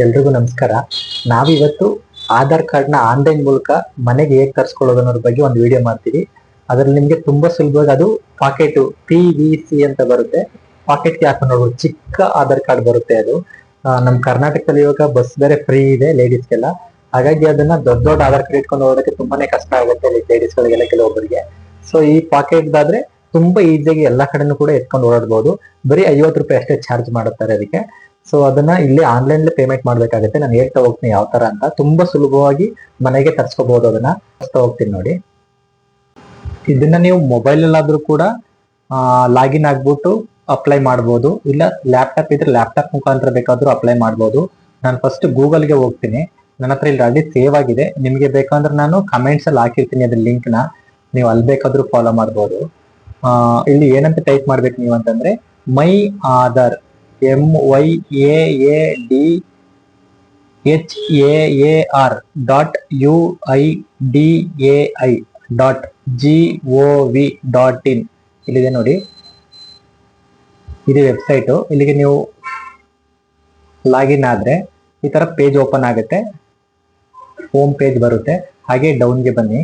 ಎಲ್ರಿಗೂ ನಮಸ್ಕಾರ. ನಾವಿವತ್ತು ಆಧಾರ್ ಕಾರ್ಡ್ನ ಆನ್ಲೈನ್ ಮೂಲಕ ಮನೆಗೆ ಹೇಗೆ ತರಿಸ್ಕೊಳ್ಳೋದು ಅನ್ನೋದ್ರ ಬಗ್ಗೆ ಒಂದು ವಿಡಿಯೋ ಮಾಡ್ತೀವಿ. ಅದ್ರಲ್ಲಿ ನಿಮಗೆ ತುಂಬಾ ಸುಲಭವಾಗಿ ಅದು ಪಾಕೆಟ್ ಪಿ ವಿ ಸಿ ಅಂತ ಬರುತ್ತೆ. ಪಾಕೆಟ್ಗೆ ಹಾಕೊಂಡು ಚಿಕ್ಕ ಆಧಾರ್ ಕಾರ್ಡ್ ಬರುತ್ತೆ ಅದು. ನಮ್ಮ ನಮ್ ಕರ್ನಾಟಕದಲ್ಲಿ ಇವಾಗ ಬಸ್ ಬೇರೆ ಫ್ರೀ ಇದೆ ಲೇಡೀಸ್ಗೆಲ್ಲ. ಹಾಗಾಗಿ ಅದನ್ನ ದೊಡ್ಡ ದೊಡ್ಡ ಆಧಾರ್ ಕಾರ್ಡ್ ಇಟ್ಕೊಂಡು ಹೋಗೋದಕ್ಕೆ ತುಂಬಾನೇ ಕಷ್ಟ ಆಗುತ್ತೆ ಲೇಡೀಸ್ಗಳಿಗೆಲ್ಲ ಕೆಲವೊಬ್ಬರಿಗೆ. ಸೊ ಈ ಪಾಕೆಟ್ದಾದ್ರೆ ತುಂಬಾ ಈಸಿಯಾಗಿ ಎಲ್ಲಾ ಕಡೆನೂ ಕೂಡ ಎತ್ಕೊಂಡು ಓಡಾಡ್ಬೋದು. ಬರೀ ಐವತ್ತು ರೂಪಾಯಿ ಅಷ್ಟೇ ಚಾರ್ಜ್ ಮಾಡುತ್ತಾರೆ ಅದಕ್ಕೆ. ಸೊ ಅದನ್ನ ಇಲ್ಲಿ ಆನ್ಲೈನ್ ಪೇಮೆಂಟ್ ಮಾಡ್ಬೇಕಾಗುತ್ತೆ. ನಾನು ಹೇಳ್ತಾ ಹೋಗ್ತೀನಿ ಯಾವ ತರ ಅಂತ. ತುಂಬಾ ಸುಲಭವಾಗಿ ಮನೆಗೆ ತರ್ಸ್ಕೋಬಹುದು ಅದನ್ನ. ತರ್ಸ್ತಾ ಹೋಗ್ತೀನಿ ನೋಡಿ. ಇದನ್ನ ನೀವು ಮೊಬೈಲ್ ಅಲ್ಲಾದ್ರೂ ಕೂಡ ಲಾಗಿನ್ ಆಗ್ಬಿಟ್ಟು ಅಪ್ಲೈ ಮಾಡ್ಬೋದು. ಇಲ್ಲ ಲ್ಯಾಪ್ಟಾಪ್ ಇದ್ರೆ ಲ್ಯಾಪ್ಟಾಪ್ ಮುಖಾಂತರ ಬೇಕಾದ್ರೂ ಅಪ್ಲೈ ಮಾಡ್ಬೋದು. ನಾನು ಫಸ್ಟ್ ಗೂಗಲ್ಗೆ ಹೋಗ್ತೀನಿ. ನನ್ನ ಹತ್ರ ಇಲ್ಲಿ ಆಲ್ರೆಡಿ ಸೇವ್ ಆಗಿದೆ. ನಿಮಗೆ ಬೇಕಂದ್ರೆ ನಾನು ಕಮೆಂಟ್ಸ್ ಅಲ್ಲಿ ಹಾಕಿರ್ತೀನಿ ಅದ್ರ ಲಿಂಕ್ನ. ನೀವು ಅಲ್ಲಿ ಬೇಕಾದ್ರೂ ಫಾಲೋ ಮಾಡ್ಬೋದು. ಇಲ್ಲಿ ಏನಂತ ಟೈಪ್ ಮಾಡ್ಬೇಕು ನೀವು ಅಂತಂದ್ರೆ my Aadhaar M Y A A D H A A R dot U I D A I dot G O V dot in ಇಲ್ಲಿದೆ ನೋಡಿ. ಇದು ವೆಬ್ಸೈಟು ಇಲ್ಲಿಗೆ ನೀವು ಲಾಗಿನ್ ಆದರೆ ಈ ಥರ ಪೇಜ್ ಓಪನ್ ಆಗುತ್ತೆ. ಹೋಮ್ ಪೇಜ್ ಬರುತ್ತೆ. ಹಾಗೆ ಡೌನ್ಗೆ ಬನ್ನಿ.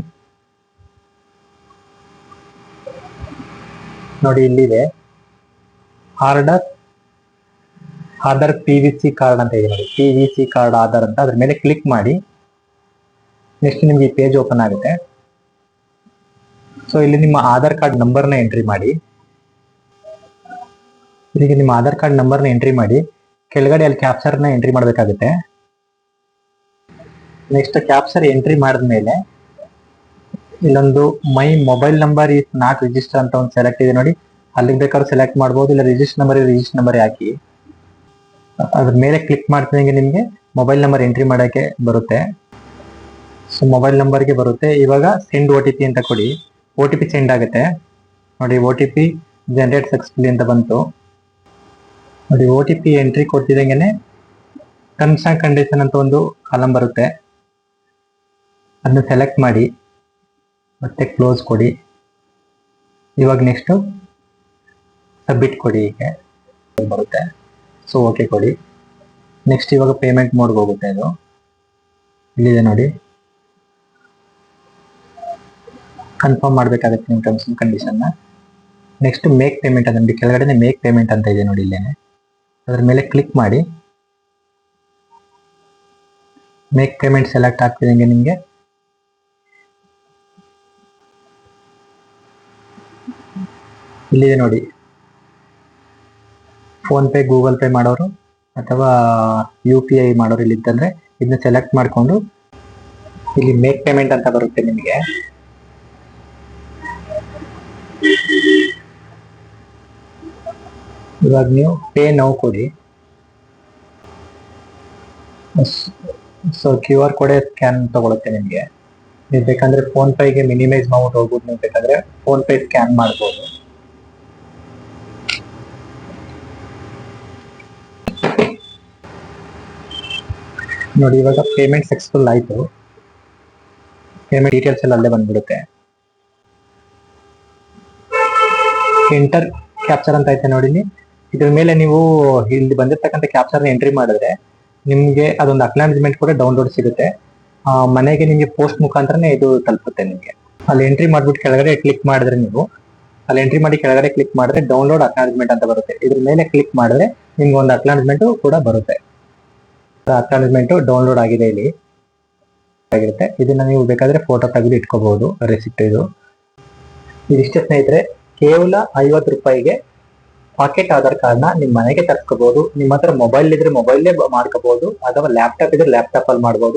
ನೋಡಿ ಇಲ್ಲಿದೆ. Order Aadhaar P V C card ಅಂತ ಇದೆ ನೋಡಿ. P V C card Aadhaar ಅಂತ ಅದ್ರ ಮೇಲೆ ಕ್ಲಿಕ್ ಮಾಡಿ. ನೆಕ್ಸ್ಟ್ ನಿಮ್ಗೆ ಈ ಪೇಜ್ ಓಪನ್ ಆಗುತ್ತೆ. ಸೊ ಇಲ್ಲಿ ನಿಮ್ಮ ಆಧಾರ್ ಕಾರ್ಡ್ ನಂಬರ್ನ ಎಂಟ್ರಿ ಮಾಡಿ. ಇಲ್ಲಿಗೆ ನಿಮ್ಮ ಆಧಾರ್ ಕಾರ್ಡ್ ನಂಬರ್ನ ಎಂಟ್ರಿ ಮಾಡಿ. ಕೆಳಗಡೆ ಅಲ್ಲಿ ಕ್ಯಾಪ್ಚರ್ನ ಎಂಟ್ರಿ ಮಾಡಬೇಕಾಗುತ್ತೆ. ನೆಕ್ಸ್ಟ್ ಕ್ಯಾಪ್ಚರ್ ಎಂಟ್ರಿ ಮಾಡಿದ್ಮೇಲೆ ಇಲ್ಲೊಂದು my mobile number is not register ಅಂತ ಒಂದು ಸೆಲೆಕ್ಟ್ ಇದೆ ನೋಡಿ. ಅಲ್ಲಿಗೆ ಬೇಕಾದ್ರೂ ಸೆಲೆಕ್ಟ್ ಮಾಡ್ಬೋದು, ಇಲ್ಲ ರಿಜಿಸ್ಟರ್ ನಂಬರ್ ರಿಜಿಸ್ಟರ್ ನಂಬರ್ ಹಾಕಿ. ಅದ್ರ ಮೇಲೆ ಕ್ಲಿಕ್ ಮಾಡ್ತಿದಂಗೆ ನಿಮಗೆ ಮೊಬೈಲ್ ನಂಬರ್ ಎಂಟ್ರಿ ಮಾಡೋಕ್ಕೆ ಬರುತ್ತೆ. ಸೊ ಮೊಬೈಲ್ ನಂಬರ್ಗೆ ಬರುತ್ತೆ. ಇವಾಗ ಸೆಂಡ್ ಓ ಟಿ ಪಿ ಅಂತ ಕೊಡಿ. ಓ ಟಿ ಪಿ ಸೆಂಡ್ ಆಗುತ್ತೆ. ನೋಡಿ O T P generate successfully ಅಂತ ಬಂತು. ನೋಡಿ ಒ ಟಿ ಪಿ ಎಂಟ್ರಿ ಕೊಡ್ತಿದಂಗೆ ಟರ್ಮ್ಸ್ ಆ್ಯಂಡ್ ಕಂಡೀಷನ್ ಅಂತ ಒಂದು ಕಾಲಮ್ ಬರುತ್ತೆ. ಅದನ್ನ ಸೆಲೆಕ್ಟ್ ಮಾಡಿ. ಮತ್ತೆ ಕ್ಲೋಸ್ ಕೊಡಿ. ಇವಾಗ ನೆಕ್ಸ್ಟು ಸಬ್ಮಿಟ್ ಕೊಡಿ ಹೀಗೆ ಬರುತ್ತೆ. ಸೊ ಓಕೆ ಕೊಡಿ. ನೆಕ್ಸ್ಟ್ ಇವಾಗ ಪೇಮೆಂಟ್ ಮೋಡ್ಗೆ ಹೋಗುತ್ತೆ ಇದು. ಇಲ್ಲಿದೆ ನೋಡಿ. ಕನ್ಫರ್ಮ್ ಮಾಡಬೇಕಾಗುತ್ತೆ ನಿಮ್ಮ ಟರ್ಮ್ಸ್ ಕಂಡೀಷನ್ನ ನೆಕ್ಸ್ಟ್ ಮೇಕ್ ಪೇಮೆಂಟ್ ಅಂತ ಕೆಳಗಡೆ ಮೇಕ್ ಪೇಮೆಂಟ್ ಅಂತ ಇದೆ ನೋಡಿ ಇಲ್ಲೇನೆ. ಅದ್ರ ಮೇಲೆ ಕ್ಲಿಕ್ ಮಾಡಿ. ಮೇಕ್ ಪೇಮೆಂಟ್ ಸೆಲೆಕ್ಟ್ ಆಗ್ತಿದಂಗೆ ನಿಮಗೆ. ಇಲ್ಲಿದೆ ನೋಡಿ. ಫೋನ್ ಪೇ ಗೂಗಲ್ ಪೇ ಮಾಡೋರು ಅಥವಾ ಯು ಪಿ ಐ ಮಾಡೋರು ಇಲ್ಲಿ ಇದ್ದಂದ್ರೆ ಇದನ್ನ ಸೆಲೆಕ್ಟ್ ಮಾಡಿಕೊಂಡು ಇಲ್ಲಿ ಮೇಕ್ ಪೇಮೆಂಟ್ ಅಂತ ಬರುತ್ತೆ ನಿಮಗೆ. ಇವಾಗ ನೀವು ಪೇ ನೋವು ಕೊಡಿ. ಸೊ ಕ್ಯೂ ಆರ್ ಕೋಡೆ ಸ್ಕ್ಯಾನ್ ತಗೊಳುತ್ತೆ ನಿಮಗೆ. ನೀವು ಬೇಕಂದ್ರೆ ಫೋನ್ ಪೇಗೆ ಮಿನಿಮೈಸ್ ಮಾಡ್ಬಿಟ್ಟು ಹೋಗ್ಬೋದು. ನೀವು ಬೇಕಾದ್ರೆ ಫೋನ್ ಪೇ ಸ್ಕ್ಯಾನ್ ಮಾಡ್ಬೋದು. ನೋಡಿ, ಇವಾಗ ಪೇಮೆಂಟ್ ಸಕ್ಸಸ್ಫುಲ್ ಆಯಿತು. ಪೇಮೆಂಟ್ ಡೀಟೇಲ್ಸ್ ಎಲ್ಲ ಅಲ್ಲೇ ಬಂದ್ಬಿಡುತ್ತೆ. ಎಂಟರ್ ಕ್ಯಾಪ್ಚರ್ ಅಂತ ಐತೆ ನೋಡಿ. ಇದ್ರ ಮೇಲೆ ನೀವು ಇಲ್ಲಿ ಬಂದಿರತಕ್ಕಂಥ ಕ್ಯಾಪ್ಚರ್ ಎಂಟ್ರಿ ಮಾಡಿದ್ರೆ ನಿಮಗೆ ಅದೊಂದು ಅಕ್ನಾಲಜ್ಮೆಂಟ್ ಕೂಡ ಡೌನ್ಲೋಡ್ ಸಿಗುತ್ತೆ. ಮನೆಗೆ ನಿಮಗೆ ಪೋಸ್ಟ್ ಮುಖಾಂತರನೇ ಇದು ತಲುಪುತ್ತೆ ನಿಮಗೆ. ಅಲ್ಲಿ ಎಂಟ್ರಿ ಮಾಡಿಬಿಟ್ಟು ಕೆಳಗಡೆ ಕ್ಲಿಕ್ ಮಾಡಿದ್ರೆ ನೀವು, ಅಲ್ಲಿ ಎಂಟ್ರಿ ಮಾಡಿ ಕೆಳಗಡೆ ಕ್ಲಿಕ್ ಮಾಡಿದ್ರೆ ಡೌನ್ಲೋಡ್ ಅಕ್ನಾಲಜ್ಮೆಂಟ್ ಅಂತ ಬರುತ್ತೆ. ಇದ್ರ ಮೇಲೆ ಕ್ಲಿಕ್ ಮಾಡಿದ್ರೆ ನಿಮ್ಗೆ ಒಂದು ಅಕ್ನಾಲಜ್ಮೆಂಟ್ ಕೂಡ ಬರುತ್ತೆ. ಅಕ್ನಾಲಜ್ಮೆಂಟ್ ಡೌನ್ಲೋಡ್ ಆಗಿದೆ ಇಲ್ಲಿ. ಆಗಿರುತ್ತೆ. ಇದನ್ನ ನೀವು ಬೇಕಾದ್ರೆ ಫೋಟೋ ತೆಗೆದು ಇಟ್ಕೋಬಹುದು ರೆಸಿಪ್ಟ್ ಇದು. ಇದಿಷ್ಟೇ ಸ್ನೇಹಿತರೆ, ಕೇವಲ ಐವತ್ತು ರೂಪಾಯಿಗೆ ಪಾಕೆಟ್ ಆಧಾರ್ ಕಾರ್ಡ್ನ ನಿಮ್ಮ ಮನೆಗೆ ತರ್ಸ್ಕೋಬಹುದು ನಿಮ್ಮ ಹತ್ರ ಮೊಬೈಲ್ ಇದ್ರೆ ಮೊಬೈಲ್ ಮಾಡ್ಕೋಬಹುದು ಅಥವಾ ಲ್ಯಾಪ್ಟಾಪ್ ಇದ್ರೆ ಲ್ಯಾಪ್ಟಾಪ್ ಅಲ್ಲಿ ಮಾಡಬಹುದು